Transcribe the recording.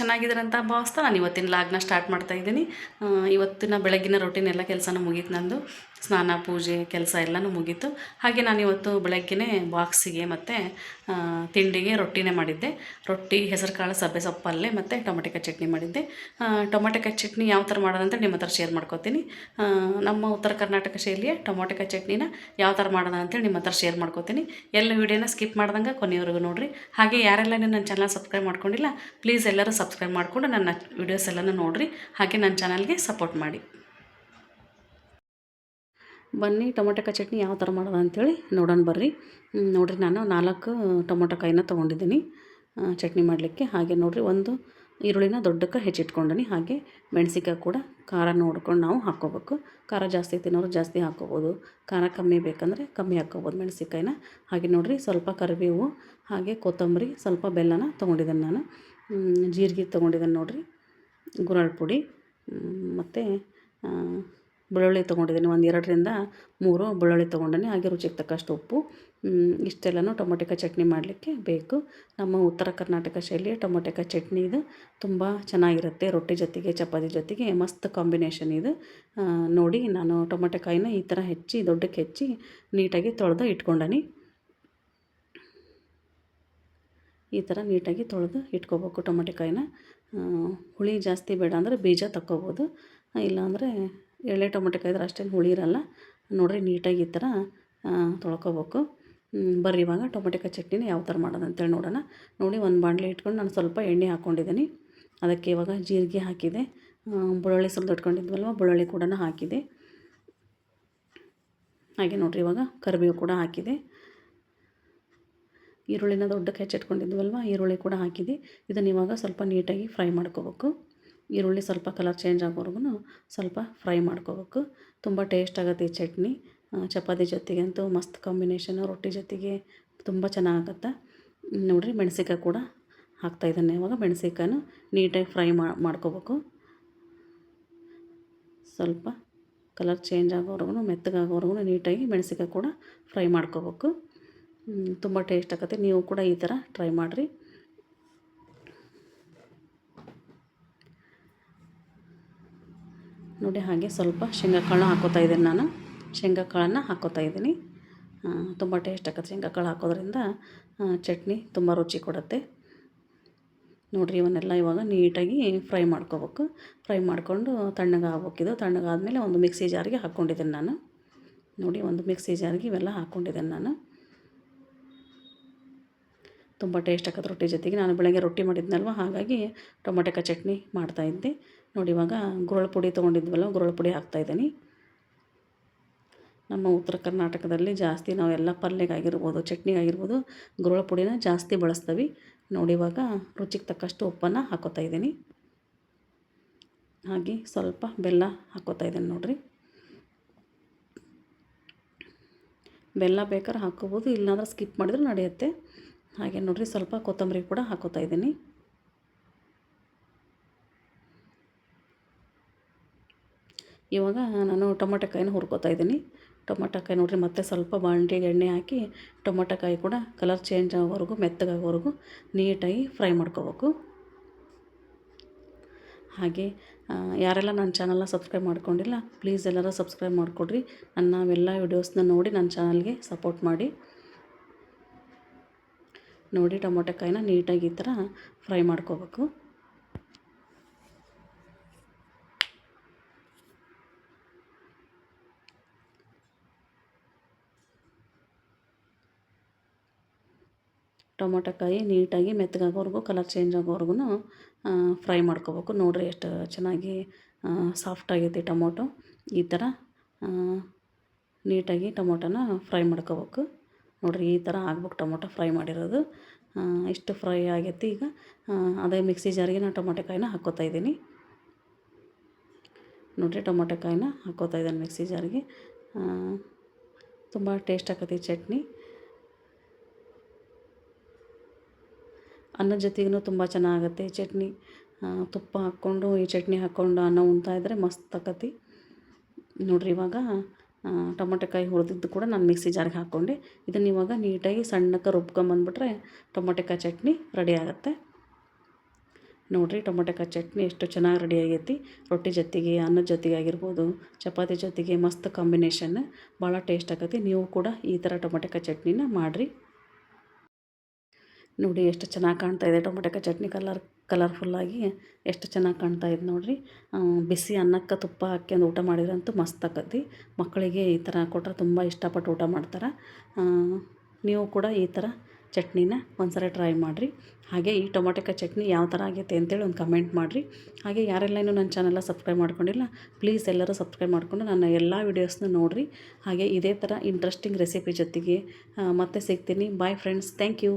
ಚೆನ್ನಾಗಿದ್ದೀರ ಅಂತ ಭಾವಿಸ್ತಾ ನಾನು ಇವತ್ತಿನ ಲಾಗ್ನ ಸ್ಟಾರ್ಟ್ ಮಾಡ್ತಾ ಇದ್ದೀನಿ. ಇವತ್ತಿನ ಬೆಳಗಿನ ರೊಟೀನ್ ಎಲ್ಲ ಕೆಲಸನೂ ಮುಗೀತು ನಂದು. ಸ್ನಾನ, ಪೂಜೆ, ಕೆಲಸ ಎಲ್ಲನೂ ಮುಗೀತು. ಹಾಗೆ ನಾನು ಇವತ್ತು ಬೆಳಗ್ಗೆನೇ ಬಾಕ್ಸಿಗೆ ಮತ್ತು ತಿಂಡಿಗೆ ರೊಟ್ಟಿನೇ ಮಾಡಿದ್ದೆ. ರೊಟ್ಟಿ ಹೆಸರು ಕಾಳು ಸಬ್ಬೆ ಸೊಪ್ಪಲ್ಲೇ ಮತ್ತು ಟೊಮೆಟೊಕಾಯಿ ಚಟ್ನಿ ಮಾಡಿದ್ದೆ. ಟೊಮೆಟೊ ಚಟ್ನಿ ಯಾವ ಥರ ಮಾಡೋದಂತ ನಿಮ್ಮ ಹತ್ರ ಶೇರ್ ಮಾಡ್ಕೋತೀನಿ. ನಮ್ಮ ಉತ್ತರ ಕರ್ನಾಟಕ ಶೈಲಿಯ ಟೊಮೊಟೊಕಾಯಿ ಚಟ್ನಿನ ಯಾವ ಥರ ಮಾಡೋಣ ಅಂತೇಳಿ ನಿಮ್ಮ ಹತ್ರ ಶೇರ್ ಮಾಡ್ಕೋತೀನಿ. ಎಲ್ಲ ವೀಡಿಯೋನ ಸ್ಕಿಪ್ ಮಾಡ್ದಂಗೆ ಕೊನೆಯವರೆಗೂ ನೋಡಿರಿ. ಹಾಗೆ ಯಾರೆಲ್ಲ ನನ್ನ ಚಾನಲ್ ಸಬ್ಸ್ಕ್ರೈಬ್ ಮಾಡ್ಕೊಂಡಿಲ್ಲ ಪ್ಲೀಸ್ ಎಲ್ಲರೂ ಸಬ್ಸ್ಕ್ರೈಬ್ ಮಾಡಿಕೊಂಡು ನನ್ನ ವೀಡಿಯೋಸ್ ಎಲ್ಲನೂ ನೋಡಿರಿ. ಹಾಗೆ ನನ್ನ ಚಾನಲ್ಗೆ ಸಪೋರ್ಟ್ ಮಾಡಿ. ಬನ್ನಿ ಟೊಮೊಟೊಕಾಯಿ ಚಟ್ನಿ ಯಾವ ಥರ ಮಾಡೋದು ಅಂಥೇಳಿ ನೋಡೋಣ ಬರ್ರಿ. ನೋಡಿರಿ ನಾನು ನಾಲ್ಕು ಟೊಮೊಟೊ ಕಾಯಿನ ತೊಗೊಂಡಿದ್ದೀನಿ. ಚಟ್ನಿ ಮಾಡಲಿಕ್ಕೆ. ಹಾಗೆ ನೋಡಿರಿ, ಒಂದು ಈರುಳ್ಳಿನ ದೊಡ್ಡಕ್ಕೆ ಹೆಚ್ಚಿಟ್ಕೊಂಡೀನಿ. ಹಾಗೆ ಮೆಣಸಿಕಾಯಿ ಕೂಡ ಖಾರ ನೋಡ್ಕೊಂಡು ನಾವು ಹಾಕ್ಕೋಬೇಕು. ಖಾರ ಜಾಸ್ತಿ ತಿನ್ನೋರು ಜಾಸ್ತಿ ಹಾಕ್ಕೋಬೋದು. ಖಾರ ಕಮ್ಮಿ ಬೇಕಂದರೆ ಕಮ್ಮಿ ಹಾಕ್ಕೋಬೋದು ಮೆಣಸಿಕಾಯಿನ ಹಾಗೆ ನೋಡಿರಿ, ಸ್ವಲ್ಪ ಕರಿಬೇವು, ಹಾಗೆ ಕೊತ್ತಂಬರಿ, ಸ್ವಲ್ಪ ಬೆಲ್ಲನ ತೊಗೊಂಡಿದ್ದೇನೆ ನಾನು. ಜೀರಿಗೆ ತೊಗೊಂಡಿದ್ದೀನಿ ನೋಡಿರಿ. ಗುರಾಳ್ ಪುಡಿ ಮತ್ತು ಬೆಳ್ಳುಳ್ಳಿ ತೊಗೊಂಡಿದ್ದೀನಿ ಒಂದು ಎರಡರಿಂದ ಮೂರು ಬೆಳ್ಳುಳ್ಳಿ ತೊಗೊಂಡಿನಿ. ಹಾಗೆ ರುಚಿಗೆ ತಕ್ಕಷ್ಟು ಉಪ್ಪು ಇಷ್ಟೆಲ್ಲನೂ ಟೊಮೊಟೊಕಾಯಿ ಚಟ್ನಿ ಮಾಡಲಿಕ್ಕೆ ಬೇಕು. ನಮ್ಮ ಉತ್ತರ ಕರ್ನಾಟಕ ಶೈಲಿಯ ಟೊಮೊಟೊಕಾಯಿ ಚಟ್ನಿ ಇದು. ತುಂಬ ಚೆನ್ನಾಗಿರುತ್ತೆ. ರೊಟ್ಟಿ ಜೊತೆಗೆ, ಚಪಾತಿ ಜೊತೆಗೆ, ಮಸ್ತ್ ಕಾಂಬಿನೇಷನ್ ಇದು. ನೋಡಿ, ನಾನು ಟೊಮೊಟೊಕಾಯಿನ ಈ ಥರ ಹೆಚ್ಚಿ, ದೊಡ್ಡಕ್ಕೆ ಹೆಚ್ಚಿ, ನೀಟಾಗಿ ತೊಳೆದು ಇಟ್ಕೊಂಡನಿ. ಈ ಥರ ನೀಟಾಗಿ ತೊಳೆದು ಇಟ್ಕೋಬೇಕು ಟೊಮೆಟೊಕಾಯಿನ. ಹುಳಿ ಜಾಸ್ತಿ ಬೇಡ ಅಂದರೆ ಬೀಜ ತಕ್ಕೋಬೋದು. ಇಲ್ಲಾಂದರೆ ಎಳೆ ಟೊಮೆಟೊಕಾಯಿದ್ರೆ ಅಷ್ಟೇನು ಹುಳಿ ಇರಲ್ಲ. ನೋಡಿರಿ ನೀಟಾಗಿ ಈ ಥರ ತೊಳ್ಕೊಬೇಕು. ಬರ್ರಿ ಇವಾಗ ಟೊಮೆಟೊಕಾಯಿ ಚಟ್ನಿನ ಯಾವ ಥರ ಮಾಡೋದು ಅಂತೇಳಿ ನೋಡೋಣ. ನೋಡಿ ಒಂದು ಬಾಣಲೆ ಇಟ್ಕೊಂಡು ನಾನು ಸ್ವಲ್ಪ ಎಣ್ಣೆ ಹಾಕ್ಕೊಂಡಿದ್ದೀನಿ ಅದಕ್ಕೆ ಇವಾಗ ಜೀರಿಗೆ ಹಾಕಿದೆ. ಬುಳ್ಳಿ ಸುಲಿದು ಇಟ್ಕೊಂಡಿದ್ವಲ್ವ ಬೆಳ್ಳುಳ್ಳಿ ಕೂಡ ಹಾಕಿದೆ. ಹಾಗೆ ನೋಡಿರಿ ಇವಾಗ ಕರಿಬೇವು ಕೂಡ ಹಾಕಿದೆ. ಈರುಳ್ಳಿನ ದೊಡ್ಡಕ್ಕೆ ಹೆಚ್ಚಿಟ್ಕೊಂಡಿದ್ವಲ್ವ? ಈರುಳ್ಳಿ ಕೂಡ ಹಾಕಿದೆ ಇದನ್ನು ಇವಾಗ ಸ್ವಲ್ಪ ನೀಟಾಗಿ ಫ್ರೈ ಮಾಡ್ಕೋಬೇಕು. ಈರುಳ್ಳಿ ಸ್ವಲ್ಪ ಕಲರ್ ಚೇಂಜ್ ಆಗೋವರೆಗೂ ಸ್ವಲ್ಪ ಫ್ರೈ ಮಾಡ್ಕೋಬೇಕು. ತುಂಬ ಟೇಸ್ಟ್ ಆಗುತ್ತೆ ಈ ಚಟ್ನಿ. ಚಪಾತಿ ಜೊತೆಗೆ ಅಂತೂ ಮಸ್ತ್ ಕಾಂಬಿನೇಷನ್, ರೊಟ್ಟಿ ಜೊತೆಗೆ ತುಂಬ ಚೆನ್ನಾಗತ್ತೆ. ನೋಡಿರಿ ಮೆಣಸಿಕಾಯಿ ಕೂಡ ಹಾಕ್ತಾ ಇದ್ದಾನೆ ಇವಾಗ. ಮೆಣಸಿಕಾಯನ್ನು ನೀಟಾಗಿ ಫ್ರೈ ಮಾಡ್ಕೋಬೇಕು. ಸ್ವಲ್ಪ ಕಲರ್ ಚೇಂಜ್ ಆಗೋವರೆಗೂ ಮೆತ್ತಗಾಗೋವರೆಗೂ ನೀಟಾಗಿ ಮೆಣಸಿಕಾಯಿ ಕೂಡ ಫ್ರೈ ಮಾಡ್ಕೋಬೇಕು. ತುಂಬ ಟೇಸ್ಟ್ ಆಗುತ್ತೆ. ನೀವು ಕೂಡ ಈ ಥರ ಟ್ರೈ ಮಾಡಿರಿ. ನೋಡಿ ಹಾಗೆ ಸ್ವಲ್ಪ ಶೇಂಗಾ ಕಾಳು ಹಾಕೋತಾ ಇದ್ದೀನಿ ನಾನು. ಶೇಂಗಾ ಕಾಳನ್ನು ಹಾಕೋತಾ ಇದ್ದೀನಿ. ತುಂಬ ಟೇಸ್ಟ್ ಆಗುತ್ತೆ ಶೇಂಗಾ ಕಾಳು ಹಾಕೋದ್ರಿಂದ ಚಟ್ನಿ ತುಂಬ ರುಚಿ ಕೊಡುತ್ತೆ. ನೋಡಿರಿ ಇವನ್ನೆಲ್ಲ ಇವಾಗ ನೀಟಾಗಿ ಫ್ರೈ ಮಾಡ್ಕೋಬೇಕು. ಫ್ರೈ ಮಾಡಿಕೊಂಡು ತಣ್ಣಗೆ ಆಗ್ಬೇಕಿದು ತಣ್ಣಗಾದ್ಮೇಲೆ ಒಂದು ಮಿಕ್ಸಿ ಜಾರಿಗೆ ಹಾಕ್ಕೊಂಡಿದ್ದೀನಿ ನಾನು. ನೋಡಿ ಒಂದು ಮಿಕ್ಸಿ ಜಾರಿಗೆ ಇವೆಲ್ಲ ಹಾಕ್ಕೊಂಡಿದ್ದೇನೆ ನಾನು. ತುಂಬ ಟೇಸ್ಟ್ ಆಗತ್ತೆ ರೊಟ್ಟಿ ಜೊತೆಗೆ. ನಾನು ಬೆಳಗ್ಗೆ ರೊಟ್ಟಿ ಮಾಡಿದ್ನಲ್ವ, ಹಾಗಾಗಿ ಟೊಮೊಟೆಕ ಚಟ್ನಿ ಮಾಡ್ತಾಯಿದ್ದೆ ನೋಡಿ, ಇವಾಗ ಗುರಳ್ ಪುಡಿ ತೊಗೊಂಡಿದ್ವಲ್ಲ ಗುರಳ್ ಪುಡಿ ಹಾಕ್ತಾಯಿದ್ದೀನಿ ನಮ್ಮ ಉತ್ತರ ಕರ್ನಾಟಕದಲ್ಲಿ ಜಾಸ್ತಿ ನಾವೆಲ್ಲ ಪಲ್ಯಗಾಗಿರ್ಬೋದು, ಚಟ್ನಿಗಾಗಿರ್ಬೋದು ಗುರಳ ಪುಡಿನ ಜಾಸ್ತಿ ಬಳಸ್ತೀವಿ. ನೋಡಿ, ಇವಾಗ ರುಚಿಗೆ ತಕ್ಕಷ್ಟು ಉಪ್ಪನ್ನು ಹಾಕೋತಾ ಇದ್ದೀನಿ. ಹಾಗೆ ಸ್ವಲ್ಪ ಬೆಲ್ಲ ಹಾಕೋತಾ ಇದ್ದೀನಿ ನೋಡಿರಿ. ಬೆಲ್ಲ ಬೇಕಾದ್ರೆ ಹಾಕೋಬೋದು ಇಲ್ಲಾಂದ್ರೆ ಸ್ಕಿಪ್ ಮಾಡಿದ್ರೆ ನಡೆಯುತ್ತೆ. ಹಾಗೆ ನೋಡಿರಿ ಸ್ವಲ್ಪ ಕೊತ್ತಂಬರಿ ಕೂಡ ಹಾಕೋತಾ ಇದ್ದೀನಿ. ಇವಾಗ ನಾನು ಟೊಮೊಟೊಕಾಯಿನ ಹುರ್ಕೋತಾ ಇದ್ದೀನಿ. ಟೊಮೊಟೊಕಾಯಿ ನೋಡಿರಿ ಮತ್ತೆ ಸ್ವಲ್ಪ ಬಾಣಲಿಗೆ ಎಣ್ಣೆ ಹಾಕಿ ಟೊಮೊಟೊಕಾಯಿ ಕೂಡ ಕಲರ್ ಚೇಂಜ್ ಆಗೋವರೆಗೂ ಮೆತ್ತಗಾಗೋವರೆಗೂ ನೀಟಾಗಿ ಫ್ರೈ ಮಾಡ್ಕೋಬೇಕು. ಹಾಗೆ ಯಾರೆಲ್ಲ ನನ್ನ ಚಾನಲ್ನ ಸಬ್ಸ್ಕ್ರೈಬ್ ಮಾಡ್ಕೊಂಡಿಲ್ಲ, ಪ್ಲೀಸ್ ಎಲ್ಲರೂ ಸಬ್ಸ್ಕ್ರೈಬ್ ಮಾಡಿಕೊಡ್ರಿ. ನನ್ನ ಎಲ್ಲ ವೀಡಿಯೋಸ್ನ ನೋಡಿ ನನ್ನ ಚಾನಲ್ಗೆ ಸಪೋರ್ಟ್ ಮಾಡಿ. ನೋಡಿ ಟೊಮೊಟೊಕಾಯಿನ ನೀಟಾಗಿ ಈ ಥರ ಫ್ರೈ ಮಾಡ್ಕೋಬೇಕು. ಟೊಮೊಟೊಕಾಯಿ ನೀಟಾಗಿ ಮೆತ್ತಗಾಗೋವರೆಗೂ, ಕಲರ್ ಚೇಂಜ್ ಆಗೋವರೆಗೂ ಫ್ರೈ ಮಾಡ್ಕೋಬೇಕು. ನೋಡಿರಿ ಎಷ್ಟು ಚೆನ್ನಾಗಿ ಸಾಫ್ಟ್ ಆಗೈತಿ ಟೊಮೊಟೊ. ಈ ಥರ ನೀಟಾಗಿ ಟೊಮೊಟೊನ ಫ್ರೈ ಮಾಡ್ಕೋಬೇಕು. ನೋಡಿರಿ ಈ ಥರ ಆಗ್ಬೇಕು ಟೊಮೊಟೊ ಫ್ರೈ ಮಾಡಿರೋದು. ಇಷ್ಟು ಫ್ರೈ ಆಗೈತಿ ಈಗ. ಅದೇ ಮಿಕ್ಸಿ ಜಾರಿಗೆ ನಾನು ಟೊಮೊಟೊಕಾಯಿನ ಹಾಕ್ಕೋತಾ ಇದ್ದೀನಿ. ನೋಡಿರಿ ಟೊಮೊಟೊಕಾಯಿನ ಹಾಕ್ಕೋತಾ ಇದ್ದಾನೆ ಮಿಕ್ಸಿ ಜಾರಿಗೆ. ತುಂಬ ಟೇಸ್ಟ್ ಆಕತಿ ಚಟ್ನಿ. ಅನ್ನದ ಜೊತೆಗೂ ತುಂಬ ಚೆನ್ನಾಗತ್ತೆ ಚಟ್ನಿ. ತುಪ್ಪ ಹಾಕ್ಕೊಂಡು ಈ ಚಟ್ನಿ ಹಾಕ್ಕೊಂಡು ಅನ್ನ ಉಣ್ತಾ ಇದ್ದರೆ ಮಸ್ತ್ ಆಕತಿ. ನೋಡ್ರಿ ಇವಾಗ ಟೊಮೊಟೊಕಾಯಿ ಹುರಿದಿದ್ದು ಕೂಡ ನಾನು ಮಿಕ್ಸಿ ಜಾರ್ಗೆ ಹಾಕ್ಕೊಂಡೆ. ಇದನ್ನು ಇವಾಗ ನೀಟಾಗಿ ಸಣ್ಣಕ್ಕೆ ರುಬ್ಕೊಂಬಂದ್ಬಿಟ್ರೆ ಟೊಮೊಟೊಕಾಯಿ ಚಟ್ನಿ ರೆಡಿ ಆಗುತ್ತೆ. ನೋಡಿರಿ ಟೊಮೊಟೊಕಾಯಿ ಚಟ್ನಿ ಎಷ್ಟು ಚೆನ್ನಾಗಿ ರೆಡಿ ಆಗೈತಿ. ರೊಟ್ಟಿ ಜೊತೆಗೆ ಅನ್ನದ ಜೊತೆಗೆ ಆಗಿರ್ಬೋದು, ಚಪಾತಿ ಜೊತೆಗೆ ಮಸ್ತ್ ಕಾಂಬಿನೇಷನ್. ಭಾಳ ಟೇಸ್ಟ್ ಆಗತ್ತೆ. ನೀವು ಕೂಡ ಈ ಥರ ಟೊಮೆಟೆಕಾಯಿ ಚಟ್ನಿನ ಮಾಡಿರಿ. ನೋಡಿ ಎಷ್ಟು ಚೆನ್ನಾಗಿ ಕಾಣ್ತಾ ಇದೆ. ಟೊಮೊಟೊಕಾಯಿ ಚಟ್ನಿ ಕಲರ್ ಕಲರ್ಫುಲ್ಲಾಗಿ ಎಷ್ಟು ಚೆನ್ನಾಗಿ ಕಾಣ್ತಾ ಇದೆ ನೋಡಿರಿ. ಬಿಸಿ ಅನ್ನಕ್ಕೆ ತುಪ್ಪ ಹಾಕ್ಯಂದು ಊಟ ಮಾಡಿದ್ರಂತೂ ಮಸ್ತ್ ಆಕತಿ. ಮಕ್ಕಳಿಗೆ ಈ ಥರ ಕೊಟ್ಟರೆ ತುಂಬ ಇಷ್ಟಪಟ್ಟು ಊಟ ಮಾಡ್ತಾರೆ. ನೀವು ಕೂಡ ಈ ಥರ ಚಟ್ನಿನ ಒಂದ್ಸರಿ ಟ್ರೈ ಮಾಡಿರಿ. ಹಾಗೆ ಈ ಟೊಮೊಟೊಕಾಯಿ ಚಟ್ನಿ ಯಾವ ಥರ ಆಗೈತೆ ಅಂತೇಳಿ ಒಂದು ಕಮೆಂಟ್ ಮಾಡಿರಿ. ಹಾಗೆ ಯಾರೆಲ್ಲ ಇನ್ನೂ ನನ್ನ ಚಾನಲ್ನ ಸಬ್ಸ್ಕ್ರೈಬ್ ಮಾಡ್ಕೊಂಡಿಲ್ಲ, ಪ್ಲೀಸ್ ಎಲ್ಲರೂ ಸಬ್ಸ್ಕ್ರೈಬ್ ಮಾಡಿಕೊಂಡು ನನ್ನ ಎಲ್ಲ ವೀಡಿಯೋಸ್ನ ನೋಡಿರಿ. ಹಾಗೆ ಇದೇ ಥರ ಇಂಟ್ರೆಸ್ಟಿಂಗ್ ರೆಸಿಪಿ ಜೊತೆಗೆ ಮತ್ತೆ ಸಿಗ್ತೀನಿ. Bye friends thank you